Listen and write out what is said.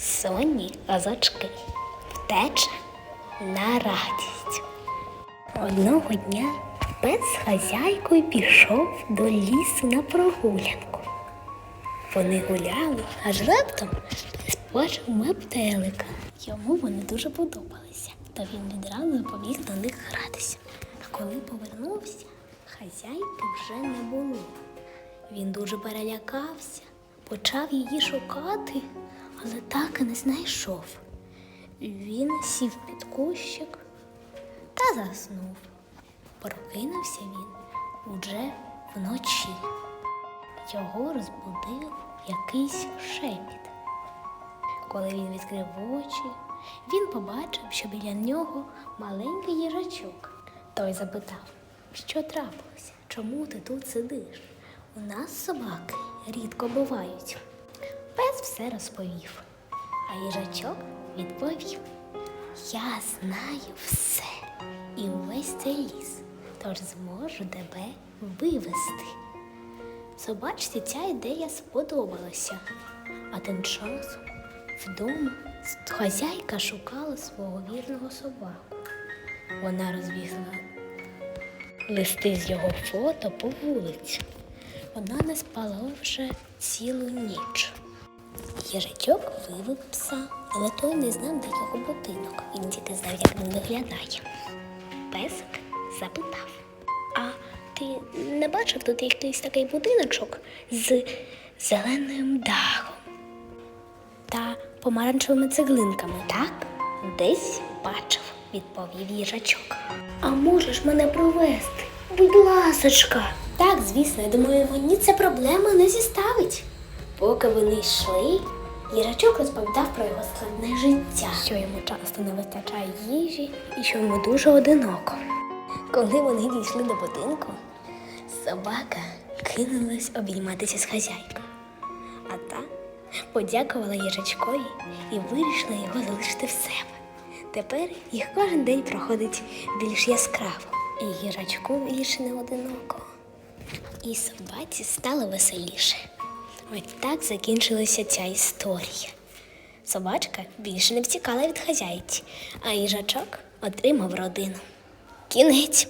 Сонні казачки. Втеча на радість. Одного дня пес з хазяйкою пішов до лісу на прогулянку. Вони гуляли, аж раптом пес побачив метелика. Йому вони дуже подобалися, то він відразу побіг до них гратися. А коли повернувся, хазяйки вже не було. Він дуже перелякався, почав її шукати, але так і не знайшов. Він сів під кущик та заснув. Прокинувся він уже вночі. Його розбудив якийсь шепіт. Коли він відкрив очі, він побачив, що біля нього маленький їжачок. Той запитав, що трапилося, чому ти тут сидиш? У нас собаки рідко бувають. Пес все розповів, а їжачок відповів: Я знаю все і увесь цей ліс, тож зможу тебе вивести. Собачці ця ідея сподобалася, а тим часом вдома хазяйка шукала свого вірного собаку. Вона розвісила листи з його фото по вулиці. Вона не спала вже цілу ніч. Їжачок вивив пса, але той не знав, де його будинок. Він тільки знав, як він виглядає. Песик запитав: А ти не бачив тут якийсь такий будиночок з зеленим дахом та помаранчевими цеглинками, так? Десь бачив, відповів їжачок. А можеш мене провести? Будь ласочка. Так, звісно, я думаю, мені ця проблема не зіставить. Поки вони йшли, їжачок розповідав про його складне життя, що йому часто не вистачає їжі і що йому дуже одиноко. Коли вони дійшли до будинку, собака кинулась обійматися з хазяйкою. А та подякувала їжачкові і вирішила його залишити в себе. Тепер їх кожен день проходить більш яскраво, і їжачку більше не одиноко. І собаці стало веселіше. Ось так закінчилася ця історія. Собачка більше не втікала від хазяйці, а їжачок отримав родину. Кінець.